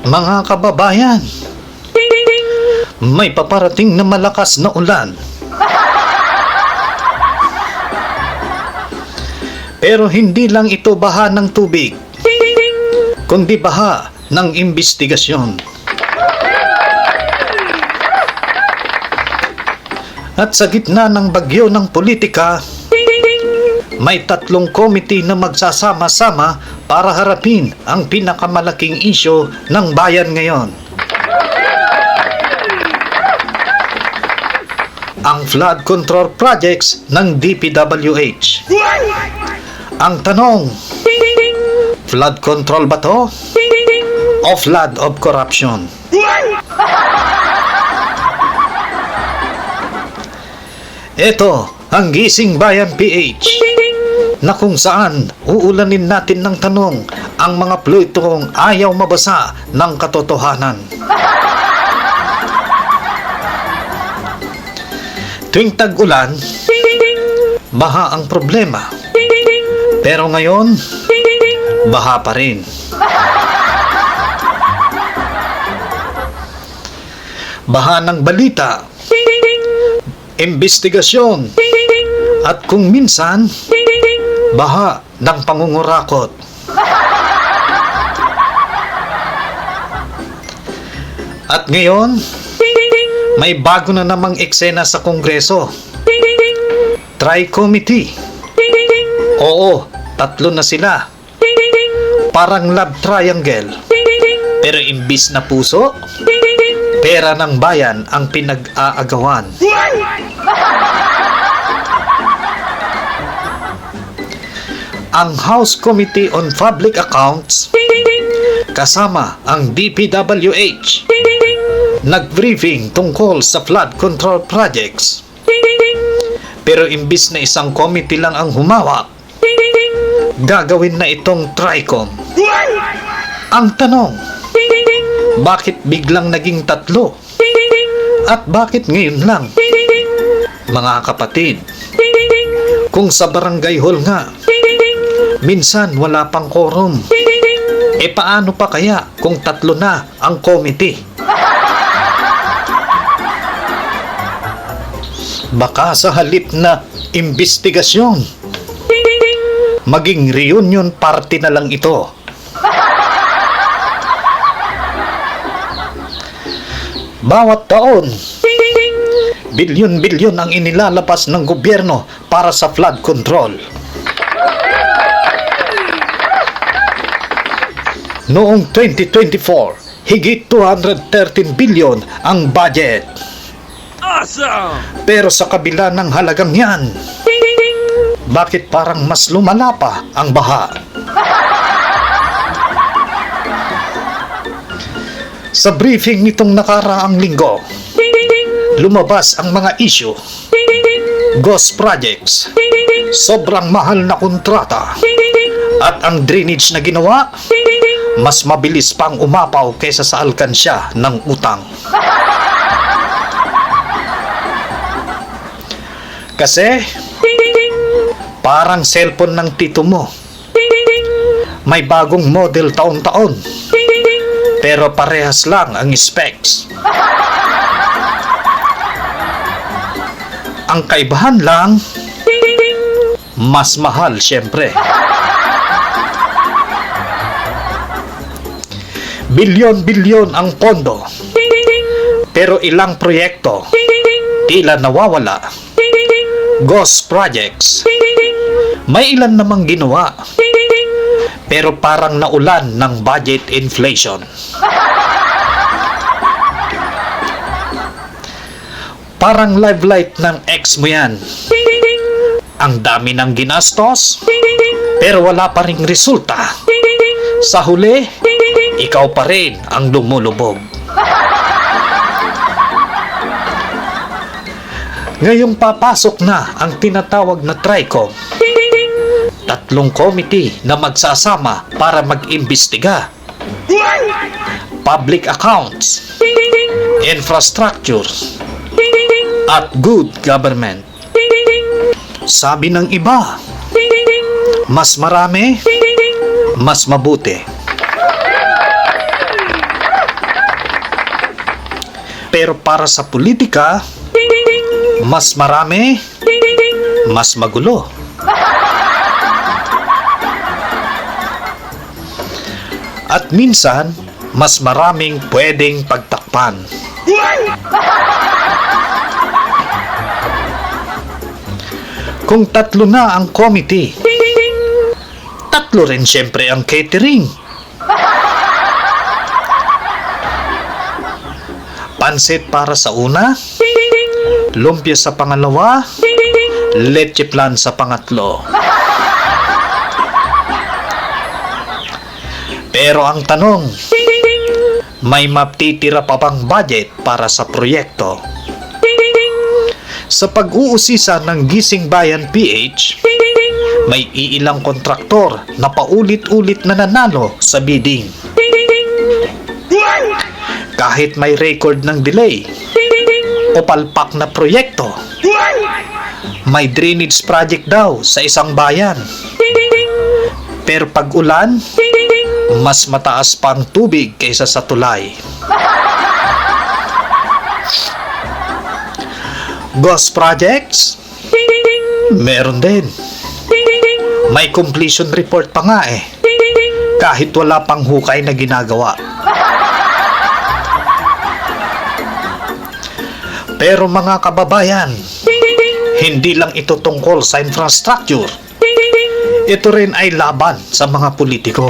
Mga kababayan, may paparating na malakas na ulan. Pero hindi lang ito baha ng tubig, kundi baha ng imbestigasyon. At sa gitna ng bagyo ng politika, may tatlong komite na magsasama-sama para harapin ang pinakamalaking isyo ng bayan ngayon. Ang flood control projects ng DPWH. Ang tanong, flood control ba to? O flood of corruption? Ito ang Gising Bayan PH na kung saan uulanin natin ng tanong ang mga plutong ayaw mabasa ng katotohanan. Tuwing tag-ulan, baha ang problema. Pero ngayon, baha pa rin. Baha ng balita, investigasyon, at kung minsan, baha ng pangungurakot. At ngayon, may bago na namang eksena sa Kongreso. Tri-committee. Oo, tatlo na sila. Parang love triangle. Pero imbis na puso, pera ng bayan ang pinag-aagawan. Ang House Committee on Public Accounts kasama ang DPWH nag-briefing tungkol sa flood control projects. Pero imbis na isang committee lang ang humawak, gagawin na itong TRICOM. Ang tanong, bakit biglang naging tatlo? At bakit ngayon lang? Mga kapatid, kung sa barangay hall nga, minsan wala pang quorum. E paano pa kaya kung tatlo na ang committee? Baka sa halip na imbestigasyon, maging reunion party na lang ito. Bawat taon, bilyon-bilyon ang inilalabas ng gobyerno para sa flood control. Noong 2024, higit 213 billion ang budget. Awesome! Pero sa kabila ng halagang yan, bakit parang mas lumala pa ang baha? Sa briefing nitong nakaraang linggo, lumabas ang mga issue, ghost projects, sobrang mahal na kontrata, at ang drainage na ginawa, mas mabilis pang umapaw kaysa sa alkansya ng utang. Kasi, parang cellphone ng tito mo. May bagong model taon-taon. Pero parehas lang ang specs. Ang kaibahan lang, mas mahal syempre. Bilyon-bilyon ang pondo. Pero ilang proyekto, tila nawawala. Ghost projects. May ilan namang ginawa. Pero parang naulan ng budget inflation. Parang live light ng ex mo yan. Ang dami ng ginastos, pero wala pa ring resulta. Sa huli, ikaw pa rin ang lumulubog. Ngayong papasok na ang tinatawag na TRICOM. Tatlong committee na magsasama para mag-imbestiga. Public accounts, infrastructure, at good government. Sabi ng iba, mas marami, mas mabuti. Pero para sa politika, mas marami, mas magulo. At minsan, mas maraming pwedeng pagtakpan. Kung tatlo na ang committee, tatlo rin siyempre ang catering. Pansit para sa una, lumpia sa pangalawa, leche plan sa pangatlo. Pero ang tanong, may matitira pa bang budget para sa proyekto? Sa pag-uusisa ng Gising Bayan PH, may iilang kontraktor na paulit-ulit na nanalo sa bidding. Kahit may record ng delay o palpak na proyekto, may drainage project daw sa isang bayan. Pero pag ulan, mas mataas pa ang tubig kaysa sa tulay. Ghost projects? Meron din. May completion report pa nga eh. Kahit wala pang hukay na ginagawa. Pero mga kababayan, hindi lang ito tungkol sa infrastructure. Ito rin ay laban sa mga politiko.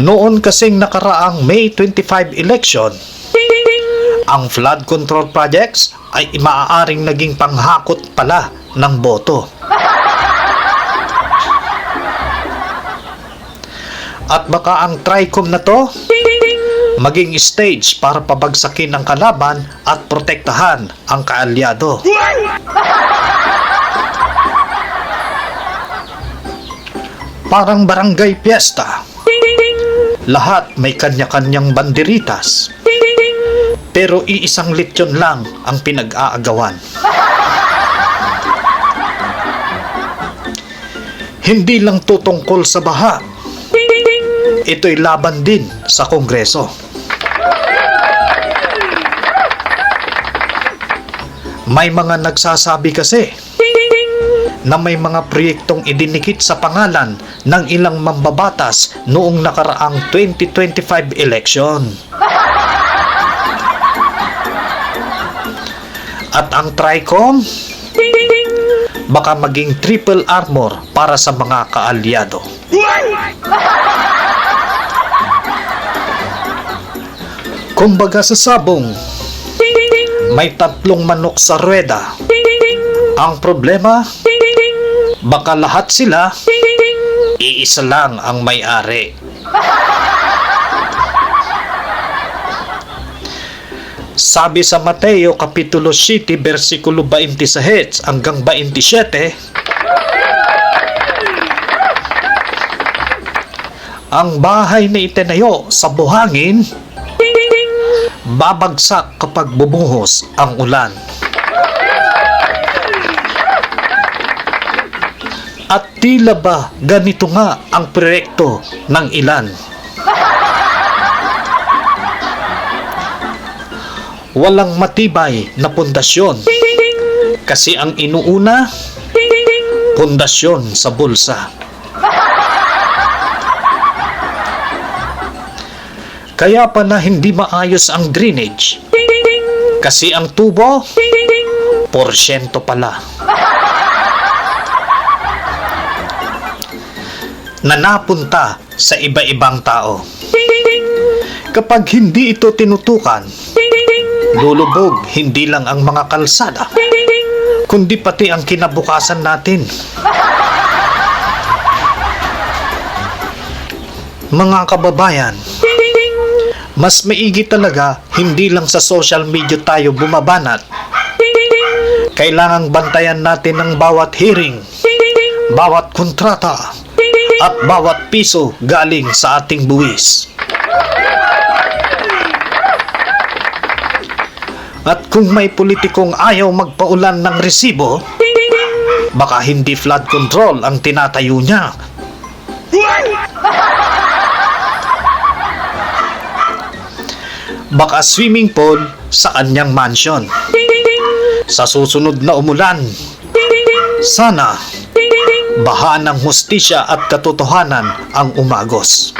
Noon kasing nakaraang May 25 election, ang flood control projects ay maaaring naging panghakot pala ng boto. At baka ang TRICOM na to maging stage para pabagsakin ang kalaban at protektahan ang kaalyado. Parang barangay fiesta. Lahat may kanya-kanyang banderitas. Pero iisang lechon lang ang pinag-aagawan. Hindi lang to tungkol sa baha. Ito'y laban din sa Kongreso. May mga nagsasabi kasi na may mga proyektong idinikit sa pangalan ng ilang mambabatas noong nakaraang 2025 election. At ang TRICOM, baka maging triple armor para sa mga kaalyado. Kumbaga sa sabong, may tatlong manok sa rueda. Ang problema, baka lahat sila, iisa lang ang may-ari. Sabi sa Mateo Kapitulo 7, versikulo 26 hanggang 27, Ang bahay na itinayo sa buhangin, babagsak kapag bumuhos ang ulan. At tila ba ganito nga ang proyekto ng ilan? Walang matibay na pundasyon kasi ang inuuna, pundasyon sa bulsa. Kaya pa na hindi maayos ang drainage kasi ang tubo, porsyento pala. na napunta sa iba-ibang tao. Kapag hindi ito tinutukan, lulubog hindi lang ang mga kalsada, kundi pati ang kinabukasan natin. Mga kababayan, mas maigi talaga hindi lang sa social media tayo bumabanat. Kailangang bantayan natin ang bawat hearing, bawat kontrata, at bawat piso galing sa ating buwis. At kung may politikong ayaw magpaulan ng resibo, baka hindi flood control ang tinatayo niya. baka swimming pool sa kanyang mansion. Sa susunod na umulan, sana baha ng hustisya at katotohanan ang umagos.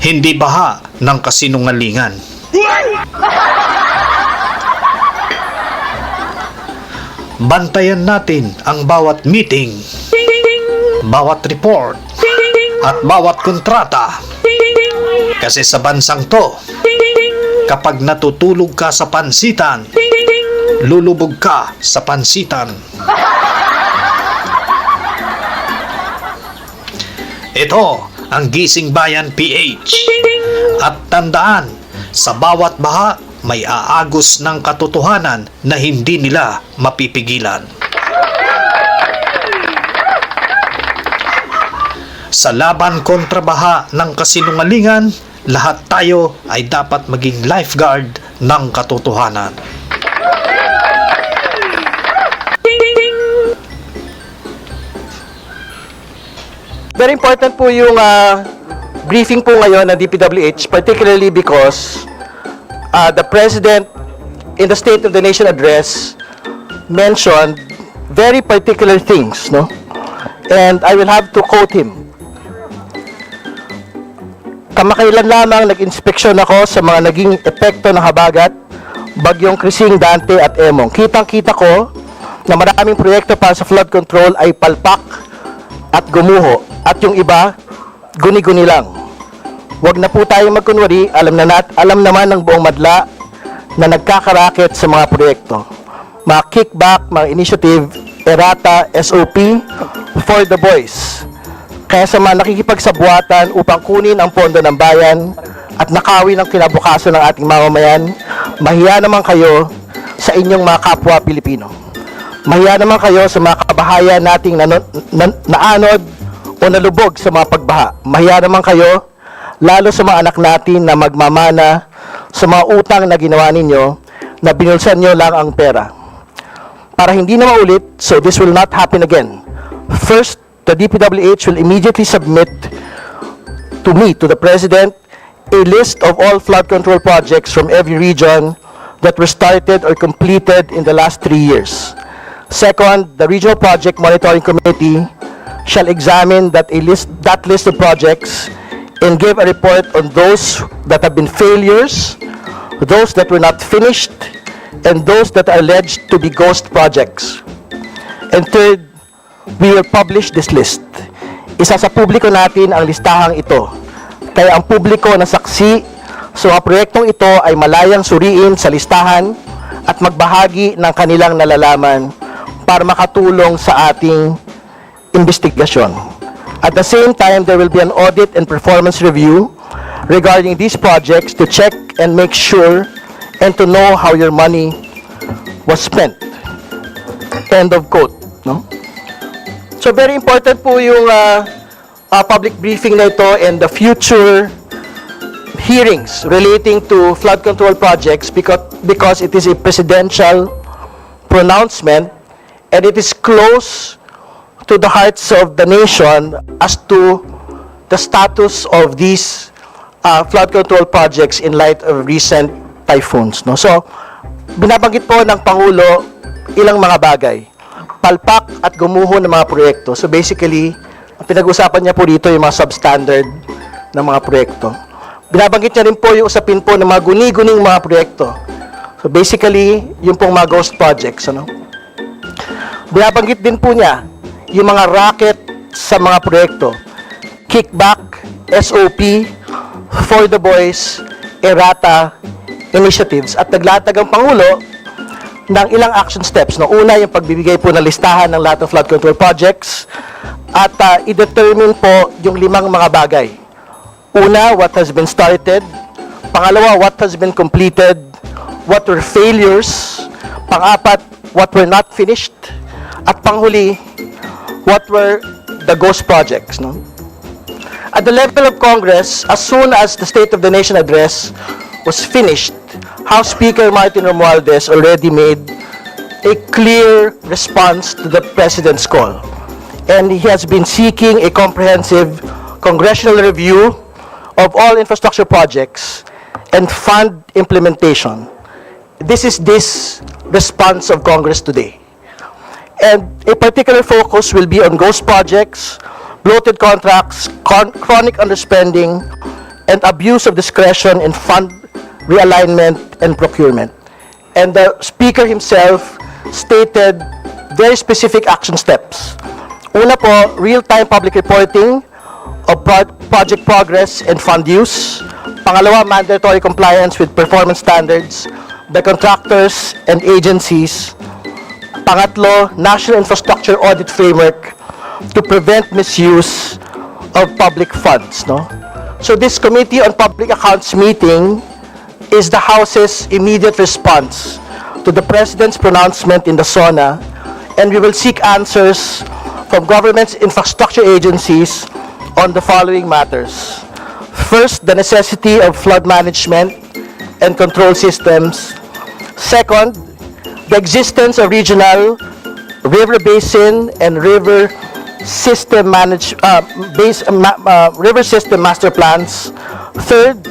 Hindi baha ng kasinungalingan. Bantayan natin ang bawat meeting, bawat report, at bawat kontrata. Kasi sa bansang to, kapag natutulog ka sa pansitan, lulubog ka sa pansitan. Ito ang Gising Bayan PH. At tandaan, sa bawat baha may aagos ng katotohanan na hindi nila mapipigilan. Sa laban kontra baha ng kasinungalingan, lahat tayo ay dapat maging lifeguard ng katotohanan. Very important po yung ah, briefing po ngayon ng DPWH, particularly because ah, the President in the State of the Nation address mentioned very particular things, no? And I will have to quote him. Kamakailan lamang nag-inspeksyon ako sa mga naging epekto ng habagat, bagyong Krising, Dante at Emong. Kitang-kita ko na maraming proyekto para sa flood control ay palpak at gumuho at yung iba guni-guni lang. Huwag na po tayong magkunwari, alam na nat, alam naman ng buong madla na nagkakarakit sa mga proyekto. Mga kickback, mga initiative, errata, SOP for the boys. Kaya sa mga nakikipagsabuatan upang kunin ang pondo ng bayan at nakawin ang kinabukasan ng ating mamamayan, mahiya naman kayo sa inyong mga kapwa Pilipino. Mahiya naman kayo sa mga kabahayan nating nano- na- naanod o nalubog sa mga pagbaha. Mahiya naman kayo, lalo sa mga anak natin na magmamana sa mga utang na ginawa ninyo na binulsan nyo lang ang pera. Para hindi na maulit, so this will not happen again. First, the DPWH will immediately submit to me, to the President, a list of all flood control projects from every region that were started or completed in the last three years. Second, the Regional Project Monitoring Committee shall examine that a list, that list of projects and give a report on those that have been failures, those that were not finished, and those that are alleged to be ghost projects. And third, we will publish this list. Isa sa publiko natin ang listahang ito. Kaya ang publiko na saksi sa mga proyektong ito ay malayang suriin sa listahan at magbahagi ng kanilang nalalaman para makatulong sa ating investigasyon. At the same time, there will be an audit and performance review regarding these projects to check and make sure and to know how your money was spent. End of quote. No? So very important po yung uh, uh, public briefing na ito and the future hearings relating to flood control projects because, because it is a presidential pronouncement and it is close to the hearts of the nation as to the status of these uh, flood control projects in light of recent typhoons. No? So, binabanggit po ng Pangulo ilang mga bagay. Palpak at gumuho ng mga proyekto. So basically, ang pinag-usapan niya po dito yung mga substandard ng mga proyekto. Binabanggit niya rin po yung usapin po ng mga guni-guning mga proyekto. So basically, yung pong mga ghost projects. Ano? Binabanggit din po niya yung mga racket sa mga proyekto. Kickback, SOP, For the Boys, Errata, initiatives. At naglatag ang Pangulo ng ilang action steps. No? Una, yung pagbibigay po ng listahan ng lahat ng flood control projects at uh, i-determine po yung limang mga bagay. Una, what has been started. Pangalawa, what has been completed. What were failures. Pang-apat, what were not finished. At panghuli, what were the ghost projects. No? At the level of Congress, as soon as the State of the Nation address was finished, House Speaker Martin Romualdez already made a clear response to the President's call. And he has been seeking a comprehensive congressional review of all infrastructure projects and fund implementation. This is this response of Congress today. And a particular focus will be on ghost projects, bloated contracts, con- chronic underspending, and abuse of discretion in fund realignment and procurement. And the speaker himself stated very specific action steps. Una po, real-time public reporting of pro- project progress and fund use. Pangalawa, mandatory compliance with performance standards by contractors and agencies. Pangatlo, National Infrastructure Audit Framework to prevent misuse of public funds, no? So this Committee on Public Accounts meeting is the House's immediate response to the President's pronouncement in the SONA, and we will seek answers from government's infrastructure agencies on the following matters. First, the necessity of flood management and control systems. Second, the existence of regional river basin and river system manage, uh, base, uh, uh, river system master plans. Third,